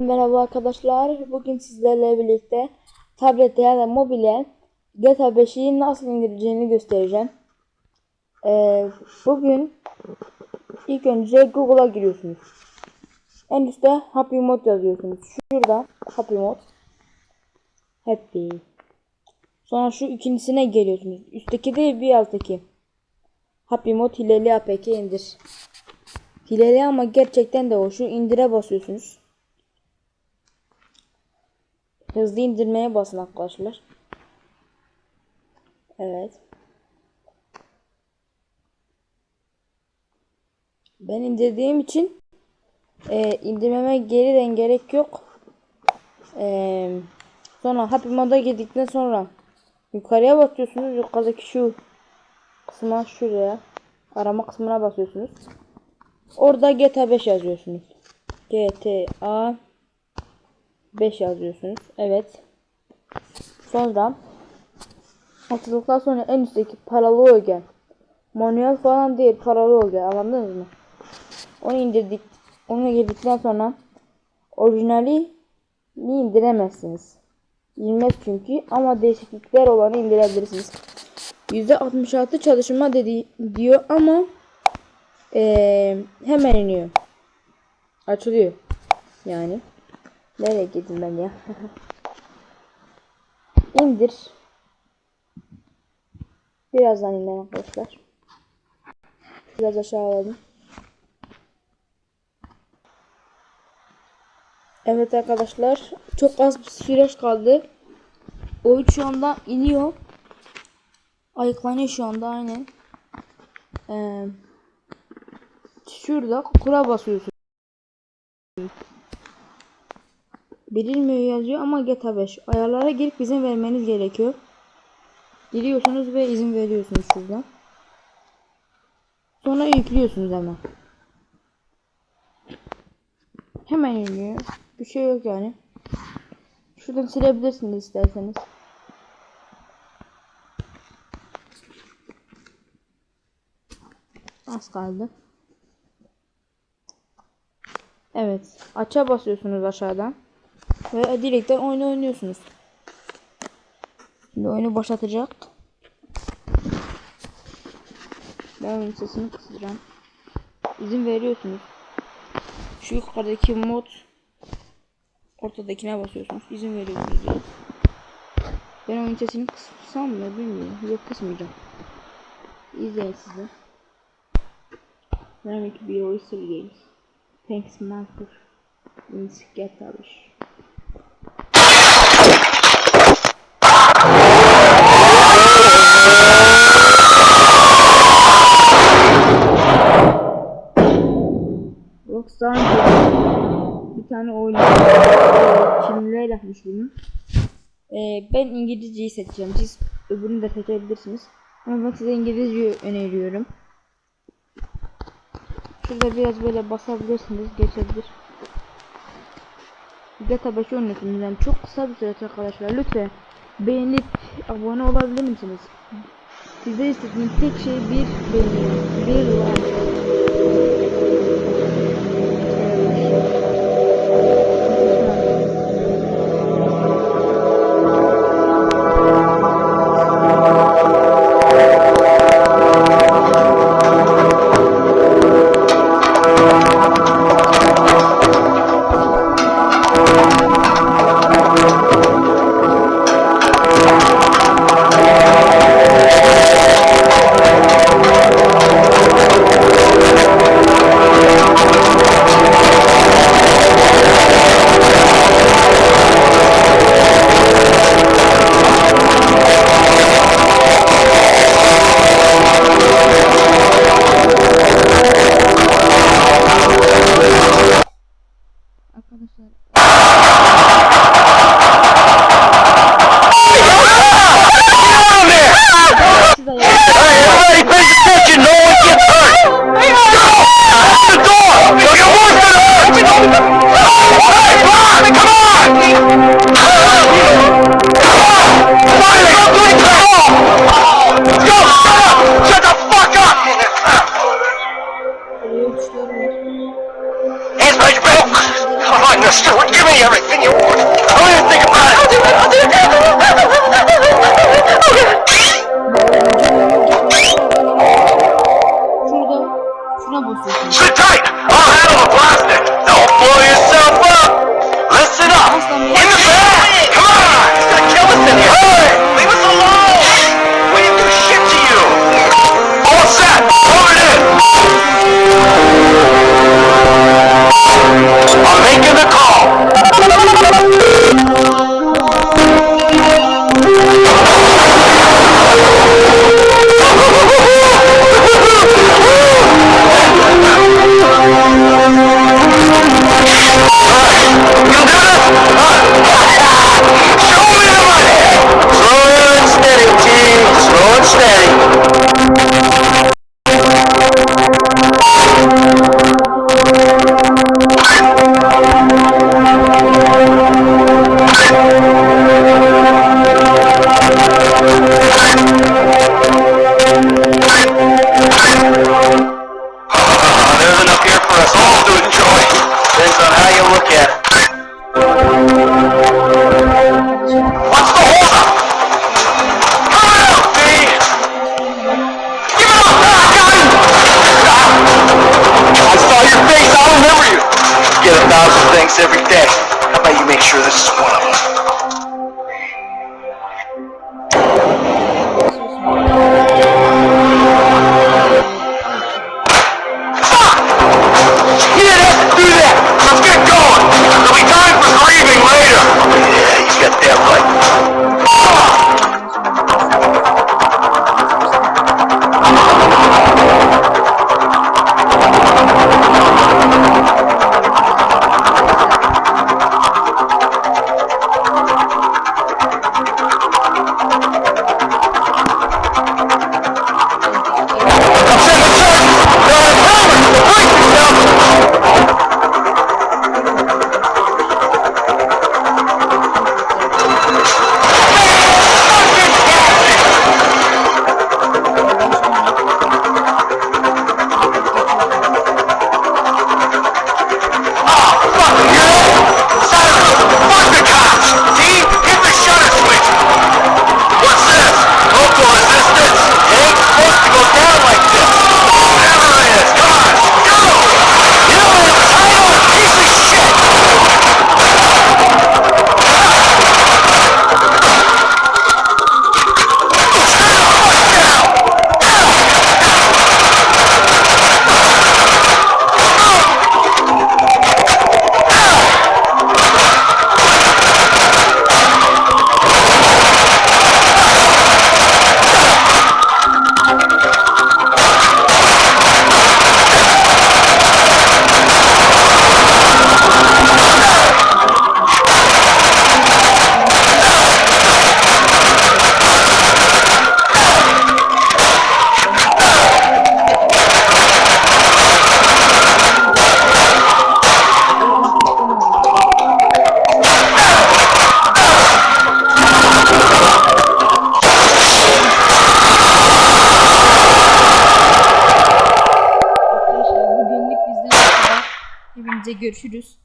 Merhaba arkadaşlar. Bugün sizlerle birlikte tablette ya da mobile GTA 5'i nasıl indireceğini göstereceğim. Ee, bugün ilk önce Google'a giriyorsunuz. En üstte Happy Mode yazıyorsunuz. Şurada Happy Mode. Happy. Sonra şu ikincisine geliyorsunuz. Üstteki değil bir alttaki. Happy Mode hileli APK indir. Hileli ama gerçekten de o. Şu indire basıyorsunuz. Hızlı indirmeye basın arkadaşlar. Evet. Ben indirdiğim için e, indirmeme geriden gerek yok. E, sonra Happy Mode'a girdikten sonra yukarıya basıyorsunuz. Yukarıdaki şu kısma şuraya arama kısmına basıyorsunuz. Orada GTA 5 yazıyorsunuz. GTA 5 yazıyorsunuz. Evet. Sonra atıldıktan sonra en üstteki paralı öge. Manuel falan değil paralı öge. Anladınız mı? Onu indirdik. Onu girdikten sonra orijinali ni indiremezsiniz. İnmez çünkü ama değişiklikler olanı indirebilirsiniz. %66 çalışma dedi diyor ama ee, hemen iniyor. Açılıyor. Yani. Nereye gittim ben ya? İndir. Birazdan iner arkadaşlar. Biraz aşağı alalım. Evet arkadaşlar. Çok az bir süreç kaldı. Oyun şu anda iniyor. Ayıklanıyor şu anda aynen. Ee, şurada kura basıyorsun. Bilinmiyor yazıyor ama GTA 5. Ayarlara girip izin vermeniz gerekiyor. Giriyorsunuz ve izin veriyorsunuz şuradan. Sonra yüklüyorsunuz hemen. Hemen iniyor. Bir şey yok yani. Şuradan silebilirsiniz isterseniz. Az kaldı. Evet. Aça basıyorsunuz aşağıdan. Ve direkten oyunu oynuyorsunuz. Şimdi oyunu başlatacak. Ben oyun sesini kısacağım. İzin veriyorsunuz. Şu yukarıdaki mod ortadakine basıyorsunuz. İzin veriyorsunuz. Ben oyun sesini kıssam mı bilmiyorum. Yok kısmayacağım. İzleyin. Demek ki bir oyun games. Thanks man for Let's Ee, ben İngilizceyi seçeceğim. Siz öbürünü de seçebilirsiniz. Ama ben size İngilizce öneriyorum. Şurada biraz böyle basabilirsiniz. Geçebilir. 5 oynuyorsunuz yani çok kısa bir süreç arkadaşlar. Lütfen beğenip abone olabilir misiniz? Size istediğim tek şey bir beğeni, bir like. Here's my milk. All right, Mister. Give me everything you want. I'll even think about it. I'll do it. I'll do it. this one. görüşürüz.